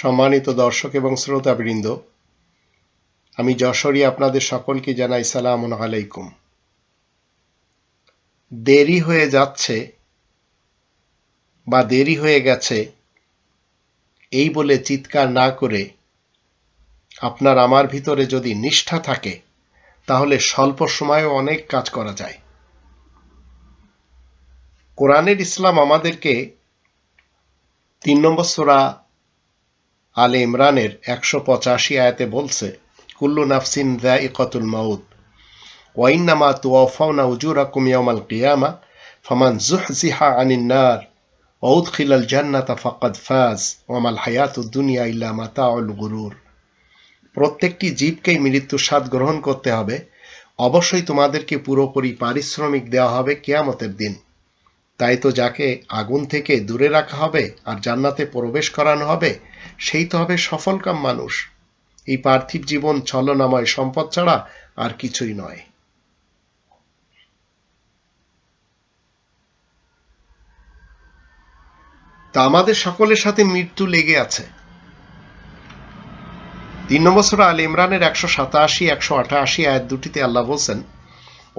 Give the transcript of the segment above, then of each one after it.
সম্মানিত দর্শক এবং শ্রোতাবৃন্দ, আমি যশোরী আপনাদের সকলকে জানাই সালাম আলাইকুম। দেরি হয়ে যাচ্ছে বা দেরি হয়ে গেছে এই বলে চিৎকার না করে আপনার আমার ভিতরে যদি নিষ্ঠা থাকে, তাহলে স্বল্প সময়েও অনেক কাজ করা যায়। কোরআনের ইসলাম আমাদেরকে তিন নম্বর সোরা আলে ইমরানের একশো পঁচাশি আয়াতে বলছে কুল্লু নাফসিন দ্যা ইকতুল মাউদ ওয়াইন্নামা তুয়াফাউনা উজুরাকুম ইয়াউমাল কিয়ামা ফামান জুহজিহা আনিন নার وأدخل الجنة فقد فاز وما الحياة الدنيا إلا متاع الغرور প্রত্যেকটি জীবকেই মৃত্যুর স্বাদ গ্রহণ করতে হবে অবশ্যই তোমাদেরকে পুরোপুরি পারিশ্রমিক দেওয়া হবে কেয়ামতের দিন তাই তো যাকে আগুন থেকে দূরে রাখা হবে আর জান্নাতে প্রবেশ করানো হবে, সেই তো হবে সফলকাম মানুষ। এই পার্থিব জীবন ছলনাময় সম্পদ ছাড়া আর কিছুই নয়। তা আমাদের সকলের সাথে মৃত্যু লেগে আছে। তিন নম্বর সুরা আল ইমরানের একশো সাতাশি, একশো আঠাশি আয়াত দুটিতে আল্লাহ বলছেন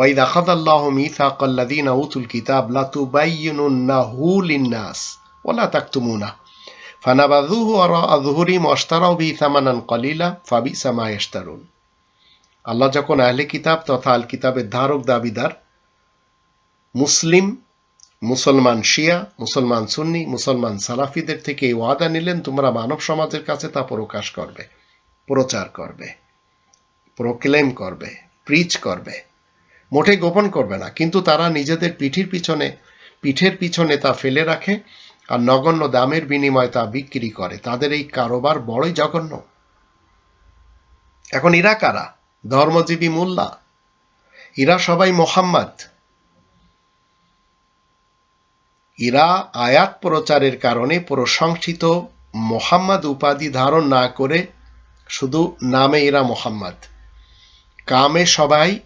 ওয়াইদ আখাদ আল্লাহ মিথাক আল্লাদিন আউতুল কিতাব লাতুবাইয়ুন্নাহু লিন্নাস ওলা তাকতুমুনা ফানাবাদুহু আরা আযহুরিম ওয়াশতারাউ বিহি থামানান কলিলা ফাবিসা মা ইয়াশতারুন আল্লাহ যখন আহলে কিতাব তথা আল কিতাবের ধারক, দাবিদার, মুসলিম, মুসলমান শিয়া, মুসলমান সুন্নি, মুসলমান সালাফিদের থেকে এই ওয়াদা নিলেন, তোমরা মানব সমাজের কাছে তা প্রকাশ করবে, প্রচার করবে প্রক্লেম করবে প্রিচ করবে। মোটে গোপন করবে না। কিন্তু তারা নিজেদের পিঠির পিছনে, পিঠের পিছনে তা ফেলে রাখে আর নগণ্য দামের বিনিময়ে তা বিক্রি করে। তাদের এই কারোবার বড়ই জঘন্য। এখন ইরা কারা? ধর্মজীবী মোল্লা? ইরা সবাই মোহাম্মদ। ইরা আয়াত প্রচারের কারণে প্রশংসিত মোহাম্মদ উপাধি ধারণ না করে শুধু নামে এরা মোহাম্মদ। কামে সবাই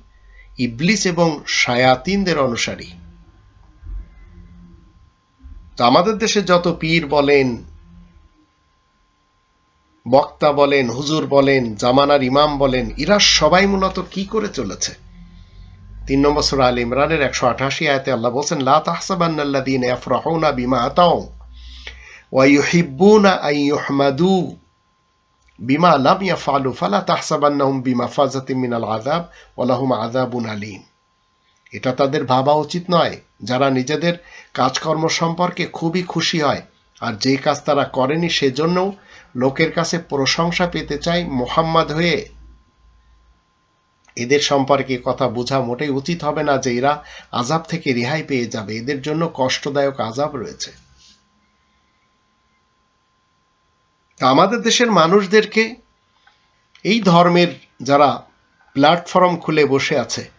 ইবলিস এবং সায়াতিনদের অনুসারী। তো আমাদের দেশে যত পীর বলেন, বক্তা বলেন, হুজুর বলেন, জামানার ইমাম বলেন, এরা সবাই মূলত কি করে চলেছে? তিন নম্বর সুরা আল ইমরানের একশো আঠাশি আয়তে আল্লাহ বলছেন, লা তাহসাবান্নাল্লাদিন ইয়াফরাহুনা বিমা আতাও ওয়া ইউহিব্বুনা আন ইউহমাদু। বিমা লাম ইয়াফআলু ফালা তাহসাবান্নাহুম বিমাফাজাতিন মিনাল আযাব ওয়া লাহুম আযাবুন আলীম। এটা তাদের ভাবা উচিত নয়, যারা নিজেদের কাজকর্ম সম্পর্কে খুবই খুশি হয়, আর যে কাজ তারা করেনি সেজন্য লোকের কাছে প্রশংসা পেতে চায় মোহাম্মদ হয়ে। এদের সম্পর্কে কথা বোঝা মোটেই উচিত হবে না যে এরা আজাব থেকে রেহাই পেয়ে যাবে, এদের জন্য কষ্টদায়ক আজাব রয়েছে। আমাদের দেশের মানুষদেরকে এই ধর্মের যারা প্ল্যাটফর্ম খুলে বসে আছে,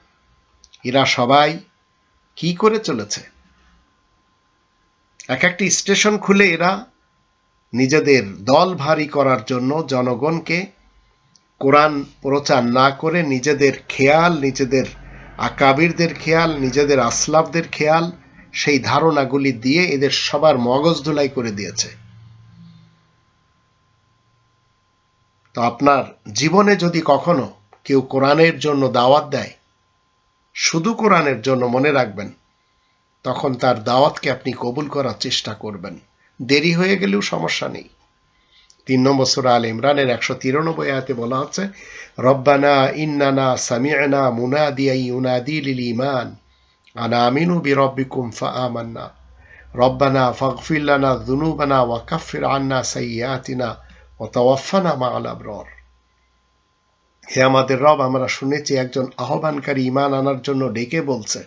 এরা সবাই কি করে চলেছে? এক একটি স্টেশন খুলে এরা নিজেদের দল ভারী করার জন্য জনগণকে কোরআন প্রচার না করে নিজেদের খেয়াল, নিজেদের আকাবিরদের খেয়াল, নিজেদের আসলাফদের খেয়াল, সেই ধারণাগুলি দিয়ে এদের সবার মগজ ধুলাই করে দিয়েছে। তো আপনার জীবনে যদি কখনো কেউ কোরআনের জন্য দাওয়াত দেয়, শুধু কোরআনের জন্য মনে রাখবেন, তখন তার দাওয়াতকে আপনি কবুল করার চেষ্টা করবেন। দেরি হয়ে গেলেও সমস্যা নেই। তিন নম্বর সুরা আল ইমরানের একশো তিরানব্বই আয়াতে বলা হচ্ছে রব্বানা ইন্নানা সামিআনা মুনাদিয়া ইউনাদি লিল ইমান আনা আমিনু বি রব্বিকুম ফা আমান্না রব্বানা ফাগফির লানা যুনুবানা ওয়া কাফির আন্না সাইয়্যাতিনা হে আমাদের রব, আমরা শুনেছি একজন আহ্বানকারী ইমান আনার জন্য ডেকে বলছে,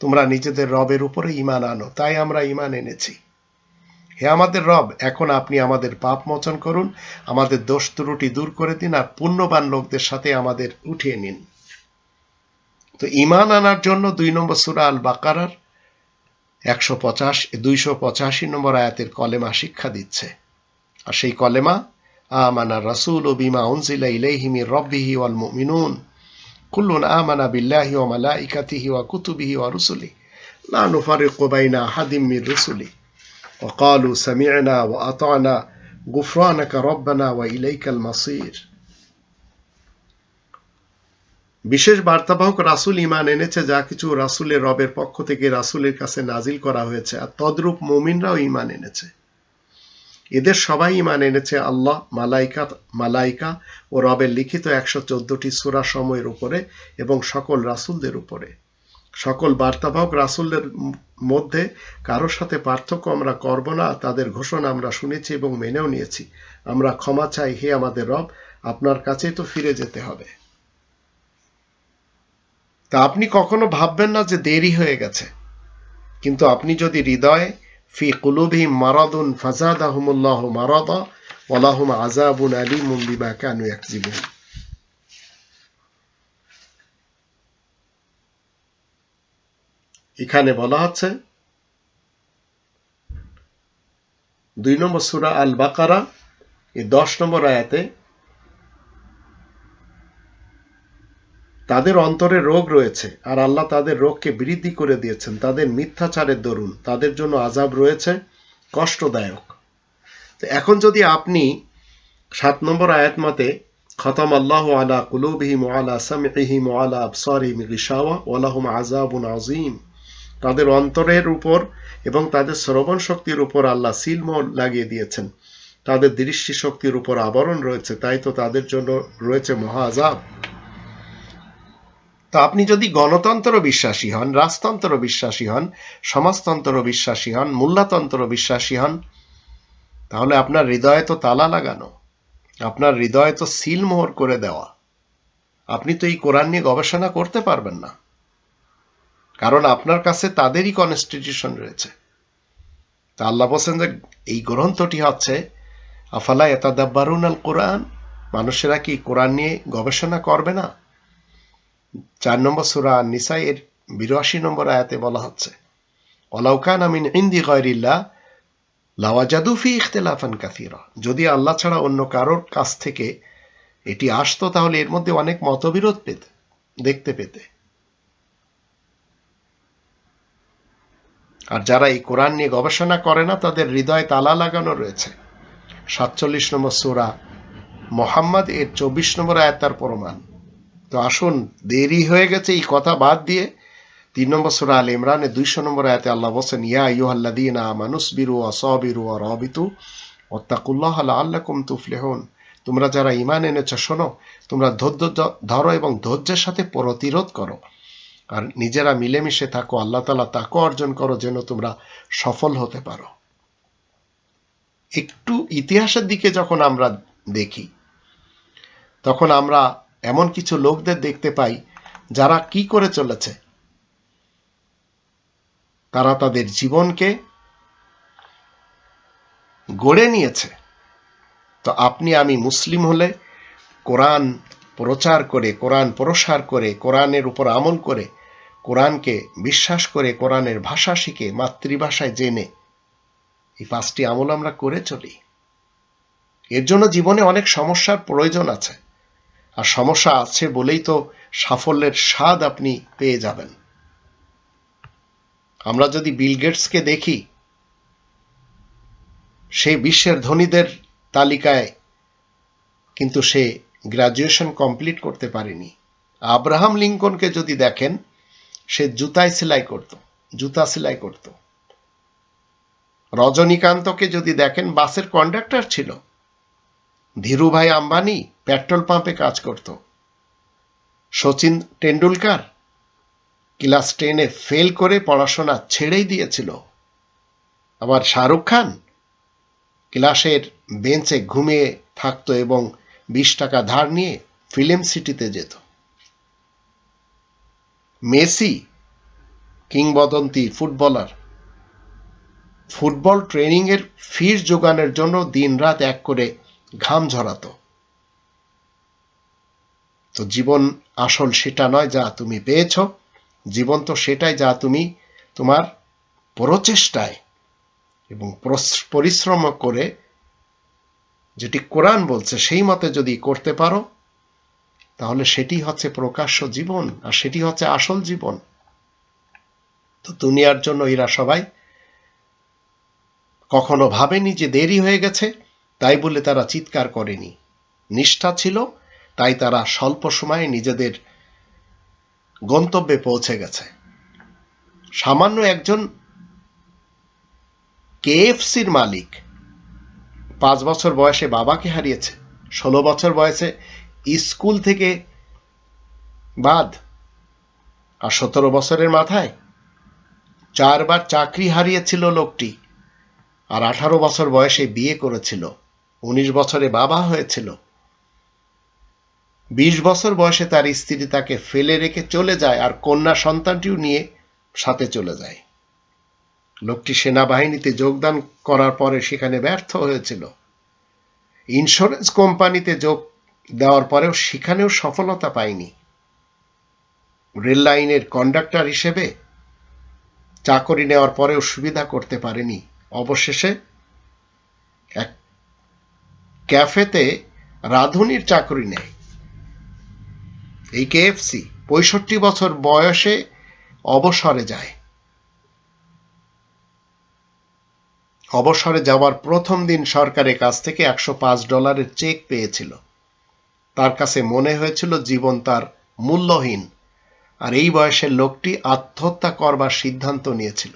তোমরা নিজেদের রবের উপরে ইমান আনো, তাই আমরা ইমান এনেছি। হে আমাদের রব, এখন আপনি আমাদের পাপ মোচন করুন, আমাদের দোষ ত্রুটি দূর করে দিন আর পুণ্যবান লোকদের সাথে আমাদের উঠিয়ে নিন। তো ইমান আনার জন্য দুই নম্বর সুরা আল বাকারার একশো পঁচাশ, দুইশো পঁচাশি নম্বর আয়াতের কলেমা শিক্ষা দিচ্ছে। আর সেই কলেমা আমানা রাসুল ও বিমা উনজিলা ইলাইহিমি রব্বিহি ওয়াল মুমিনুন কুল্লুন আমানা বিল্লাহি ওয়া মালাইকাতিহি ওয়া কুতুবিহি ওয়া রুসুলি লা নুফারিকু বাইনা আহাদিম মির রুসুলি وقالوا سمعنا وأطعنا গুফরানাকা রব্বানা ওয়া ইলাইকাল মাসির বিশেষ বার্তাবাহক রাসূল ঈমান এনেছে যা কিছু রাসূলের রবের পক্ষ থেকে রাসূলের কাছে নাজিল করা হয়েছে আর তদ্রূপ মুমিনরাও ঈমান এনেছে এদের সবাই ঈমান এনেছে আল্লাহ, মালাইকা মালাইকা ও রবের লিখিত একশো চোদ্দটি সূরা সময়ের উপরে এবং সকল রাসূলদের উপরে। সকল বার্তাবাহক রাসূলদের মধ্যে কারোর সাথে পার্থক্য আমরা করব না, তাদের ঘোষণা আমরা শুনেছি এবং মেনেও নিয়েছি। আমরা ক্ষমা চাই, হে আমাদের রব, আপনার কাছেই তো ফিরে যেতে হবে। তা আপনি কখনো ভাববেন না যে দেরি হয়ে গেছে। কিন্তু আপনি যদি হৃদয়ে ফি কুলুবিহিম মারাদুন ফাজাদাহুমুল্লাহ মারাদা ওয়ালাহুম আযাবুন আলীমুম বিমা কানু ইয়াকযিবুন এখানে বলা হচ্ছে, দুই নম্বর সূরা আল বাকারা এই দশ নম্বর আয়াতে তাদের অন্তরে রোগ রয়েছে আর আল্লাহ তাদের রোগকে বৃদ্ধি করে দিয়েছেন। তাদের মিথ্যাচারের দরুন, তাদের জন্য আজাব রয়েছে, কষ্টদায়ক। তো এখন যদি আপনি সাত নম্বর আয়াত মতে, খতম আল্লাহ আলা কুলুবিহিম আলা সামিহিম আলা আবসারিহিম গিশাওয়া ওয়ালাহুম আযাবুন আযীম। তাদের অন্তরের উপর এবং তাদের শ্রবণ শক্তির উপর আল্লাহ সিলমোহর লাগিয়ে দিয়েছেন। তাদের দৃষ্টি শক্তির উপর আবরণ রয়েছে, তাই তো তাদের জন্য রয়েছে মহা আজাব তো আপনি যদি গণতন্ত্র বিশ্বাসী হন, রাজতন্ত্র বিশ্বাসী হন, সমাজতন্ত্র বিশ্বাসী হন, মূল্যতন্ত্র বিশ্বাসী হন, তাহলে আপনার হৃদয়ে তো তালা লাগানো, আপনার হৃদয়ে তো সিলমোহর করে দেওয়া। আপনি তো এই কোরআন নিয়ে গবেষণা করতে পারবেন না। কারণ আপনার কাছে তাদেরই কনস্টিটিউশন রয়েছে। তা আল্লাহ বলছেন যে, এই গ্রন্থটি হচ্ছে, আফালা এতাদাব্বারুন আল কোরআন? মানুষেরা কি কোরআন নিয়ে গবেষণা করবে না? চার নম্বর সুরা নিসাই এর বিরাশি নম্বর আয়াতে বলা হচ্ছে ওলাউকান আমিন ইন্দি গয়রিল্লা লাওয়াজাদুফি ইখতলাফান কাসিরা। যদি আল্লাহ ছাড়া অন্য কারোর কাছ থেকে এটি আসতো, তাহলে এর মধ্যে অনেক মতবিরোধ পেতে, দেখতে পেতে। আর যারা এই কোরআন নিয়ে গবেষণা করে না, তাদের হৃদয়ে তালা লাগানো রয়েছে। সাতচল্লিশ নম্বর সুরা মোহাম্মদ, এর চব্বিশ নম্বর আয়াত তার প্রমাণ। তো আসুন, দেরি হয়ে গেছে এই কথা বাদ দিয়ে তিন নম্বর সুরা আল ইমরানের দুইশো নম্বর আয়াতে আল্লাহ বলছেন, ইয়া ইউহাল্লাদিন মানুষ বিরু অসবিরু ও রবিতু ওত্তাকুল্লাহ আল্লাকুম তুফলেহন। তোমরা যারা ইমান এনেছ, শোনো, তোমরা ধৈর্য ধরো এবং ধৈর্যের সাথে প্রতিরোধ করো। আর নিজেরা মিলেমিশে থাকো, আল্লাহ তালা তাকে অর্জন করো যেন তোমরা সফল হতে পারো। একটু ইতিহাসের দিকে যখন আমরা দেখি, তখন আমরা এমন কিছু লোকদের দেখতে পাই যারা কি করে চলেছে। তারা তাদের জীবনকে গড়ে নিয়েছে। তো আপনি আমি মুসলিম হলে কোরআন প্রচার করে, কোরআন প্রসার করে, কোরআনের উপর আমল করে, কোরআনকে বিশ্বাস করে, কোরআনের ভাষা শিখে, মাতৃভাষায় জেনে এই পাঁচটি আমল আমরা করে চলি। এর জন্য জীবনে অনেক সমস্যার প্রয়োজন আছে। আর সমস্যা আছে বলেই তো সাফল্যের স্বাদ আপনি পেয়ে যাবেন। আমরা যদি বিল গেটসকে দেখি, সে বিশ্বের ধনীদের তালিকায় কিন্তু সে গ্রাজুয়েশন কমপ্লিট করতে পারেনি। আব্রাহাম লিঙ্কনকে যদি দেখেন, সে জুতায় সেলাই করত, জুতা সেলাই করত। রজনীকান্তকে যদি দেখেন, বাসের কন্ডাক্টর ছিল। ধীরুভাই আম্বানি পেট্রোল পাম্পে কাজ করত। সচিন টেন্ডুলকার ক্লাস টেনে ফেল করে পড়াশোনা ছেড়েই দিয়েছিল। আবার শাহরুখ খান ক্লাসের বেঞ্চে ঘুমিয়ে থাকতো এবং বিশ টাকা ধার নিয়ে ফিল্ম সিটিতে যেত। মেসি কিংবদন্তি ফুটবলার। ফুটবল ট্রেনিংয়ের ফিস যোগানের জন্য দিনরাত এক করে ঘাম ঝরাতো। তো জীবন আসল সেটা নয় যা তুমি পেয়েছ। জীবন তো সেটাই যা তুমি তোমার প্রচেষ্টায় এবং পরিশ্রম করে যেটি কোরআন বলছে, সেই মতে যদি করতে পারো, তাহলে সেটি হচ্ছে প্রকাশ্য জীবন আর সেটি হচ্ছে আসল জীবন। তো দুনিয়ার জন্য এরা সবাই কখনো ভাবেনি যে দেরি হয়ে গেছে। তাই বলে তারা চিৎকার করেনি। নিষ্ঠা ছিল, তাই তারা স্বল্প সময়ে নিজেদের গন্তব্যে পৌঁছে গেছে। সামান্য একজন কেএফসির মালিক পাঁচ বছর বয়সে বাবাকে হারিয়েছে। ষোলো বছর বয়সে স্কুল থেকে বাদ আর সতেরো বছরের মাথায় চারবার চাকরি হারিয়েছিল লোকটি আর আঠারো বছর বয়সে বিয়ে করেছিল। উনিশ বছরে বাবা হয়েছিল। বিশ বছর বয়সে তার স্ত্রী তাকে ফেলে রেখে চলে যায় আর কন্যা সন্তানটিও নিয়ে সাথে চলে যায়। লোকটি সেনাবাহিনীতে যোগদান করার পরে সেখানে ব্যর্থ হয়েছিল। ইন্স্যুরেন্স কোম্পানিতে যোগ দেওয়ার পরেও সেখানেও সফলতা পায়নি। রেল লাইনের কন্ডাক্টর হিসেবে চাকরি নেওয়ার পরেও সুবিধা করতে পারেনি। অবশেষে এক ক্যাফেতে রাঁধুনির চাকরি নেয় এই কেএফসি পঁয়ষট্টি বছর বয়সে অবসরে যায়। অবসরে যাওয়ার প্রথম দিন সরকারের কাছ থেকে একশো পাঁচ ডলারের চেক পেয়েছিল। তার কাছে মনে হয়েছিল জীবন তার মূল্যহীন, আর এই বয়সের লোকটি আত্মহত্যা করবার সিদ্ধান্ত নিয়েছিল।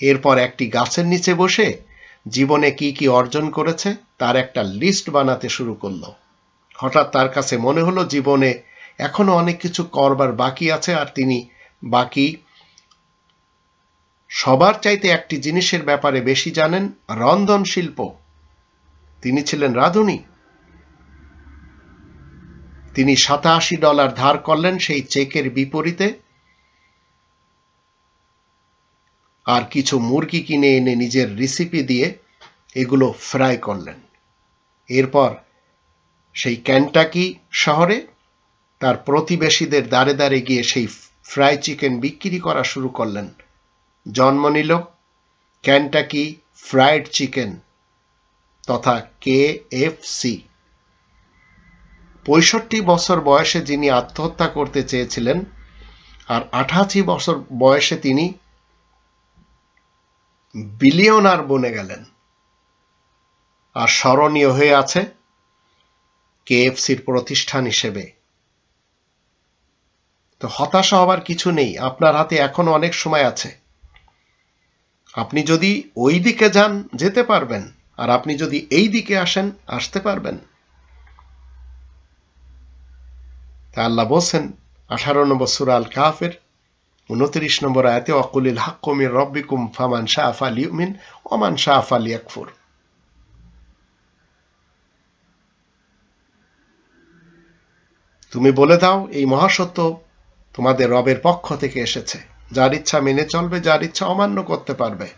এরপর একটি গাছের নিচে বসে জীবনে কি কি অর্জন করেছে, তার একটা লিস্ট বানাতে শুরু করল। হঠাৎ তার কাছে মনে হলো জীবনে এখনও অনেক কিছু করবার বাকি আছে আর তিনি বাকি সবার চাইতে একটি জিনিসের ব্যাপারে বেশি জানেন, রন্ধন শিল্প। তিনি ছিলেন রাঁধুনি। তিনি সাতাশি ডলার ধার করলেন সেই চেকের বিপরীতে। আর কিছু মুরগি কিনে এনে নিজের রেসিপি দিয়ে এগুলো ফ্রাই করলেন। এরপর সেই ক্যান্টাকি শহরে তার প্রতিবেশীদের দাঁড়ে দাঁড়ে গিয়ে সেই ফ্রাই চিকেন বিক্রি করা শুরু করলেন। জন্ম নিল ক্যান্টাকি ফ্রাইড চিকেন তথা কে এফ সি পঁয়ষট্টি বছর বয়সে যিনি আত্মহত্যা করতে চেয়েছিলেন, আর আঠাশি বছর বয়সে তিনি বিলিয়নার বনে গেলেন। আর স্মরণীয় হয়ে আছে কেএফসির প্রতিষ্ঠান হিসেবে। তো হতাশা হবার কিছু নেই, আপনার হাতে এখনও অনেক সময় আছে। আপনি যদি ওই দিকে যান, যেতে পারবেন, আর আপনি যদি এই দিকে আসেন, আসতে পারবেন। তা আল্লাহ বলছেন, আঠারো নম্বর সুরা আল কাফের উনত্রিশ নম্বর আয়াতে, অকুলিল হাক্কুমির রব্বিকুম ফামান শাহ আফাল ইউমিন ওমান শাহ আফাল ইয়াকফুর তুমি বলে দাও, এই মহাসত্য তোমাদের রবের পক্ষ থেকে এসেছে। যার ইচ্ছা মেনে চলবে, যার ইচ্ছা অমান্য করতে পারবে।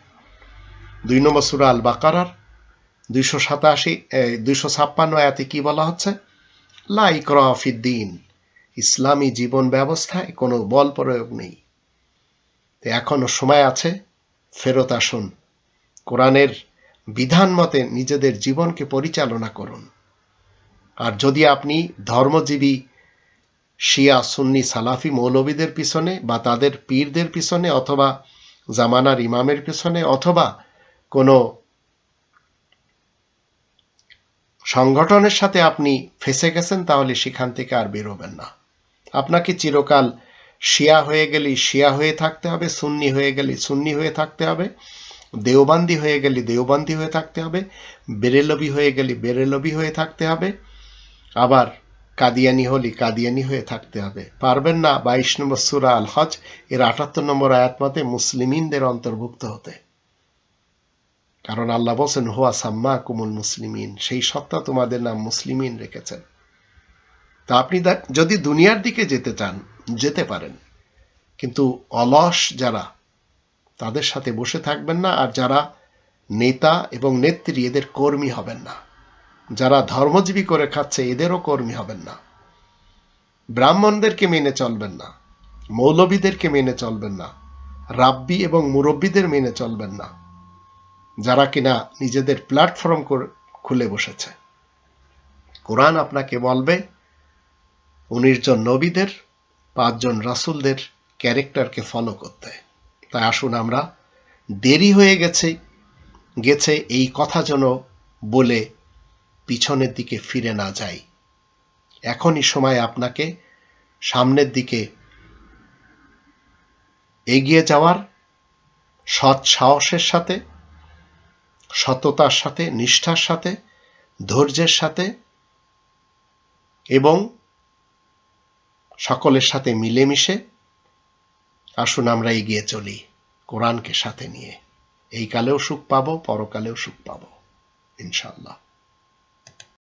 দুই নম্বর সুরা আল বাকারার দুইশো সাতাশি দুইশো ছাপ্পান্ন আয়াতে কি বলা হচ্ছে? লাইকরফিদ্দিন ইসলামী জীবন ব্যবস্থায় কোনো বল প্রয়োগ নেই। এখনও সময় আছে, ফেরত আসুন। কোরআনের বিধান মতে নিজেদের জীবনকে পরিচালনা করুন। আর যদি আপনি ধর্মজীবী, শিয়া, সুন্নি, সালাফি মৌলবীদের পিছনে বা তাদের পীরদের পিছনে অথবা জামানার ইমামের পিছনে অথবা কোনো সংগঠনের সাথে আপনি ফেসে গেছেন, তাহলে সেখান থেকে আর বেরোবেন না। আপনাকে চিরকাল শিয়া হয়ে গেলে, শিয়া হয়ে থাকতে হবে, সুন্নি হয়ে গেলে, সুন্নি হয়ে থাকতে হবে, দেওবান্দি হয়ে গেলে, দেওবান্দি হয়ে থাকতে হবে, বেরেলবি হয়ে গেলে, বেরেলবি হয়ে থাকতে হবে, আবার কাদিয়ানি হলি, কাদিয়ানি হয়ে থাকতে হবে। পারবেন না? বাইশ নম্বর সুরা আল হজ এর আটাত্তর নম্বর আয়াত মতে মুসলিমিনদের অন্তর্ভুক্ত হতে। কারণ আল্লাহ বলছেন, হোয়া সাম্মা কুমুল মুসলিমিন সেই সত্তা তোমাদের নাম মুসলিমিন রেখেছেন। তা আপনি যদি দুনিয়ার দিকে যেতে চান যেতে পারেন। কিন্তু অলস যারা, তাদের সাথে বসে থাকবেন না আর যারা নেতা এবং নেত্রী, এদের কর্মী হবেন না। যারা ধর্মজীবী করে খাচ্ছে, এদেরও কর্মী হবেন না। ব্রাহ্মণদেরকে মেনে চলবেন না, মৌলবীদেরকে মেনে চলবেন না, রাব্বি এবং মুরব্বীদের মেনে চলবেন না, যারা কিনা নিজেদের প্ল্যাটফর্ম খুলে বসেছে। কোরআন আপনাকে বলবে, উনিশ জন নবীদের পাঁচজন রাসুলদের ক্যারেক্টারকে ফলো করতে। তাই আসুন আমরা, দেরি হয়ে গেছে গেছে এই কথা যেন বলে পিছনের দিকে ফিরে না যাই। এখনই সময় আপনাকে সামনের দিকে এগিয়ে যাওয়ার সৎ সাহসের সাথে, সততার সাথে, নিষ্ঠার সাথে, ধৈর্যের সাথে এবং সকলের সাথে মিলেমিশে। আসুন আমরা এগিয়ে চলি কোরআনকে সাথে নিয়ে। এই কালেও সুখ পাবো, পরকালেও সুখ পাবো ইনশাল্লাহ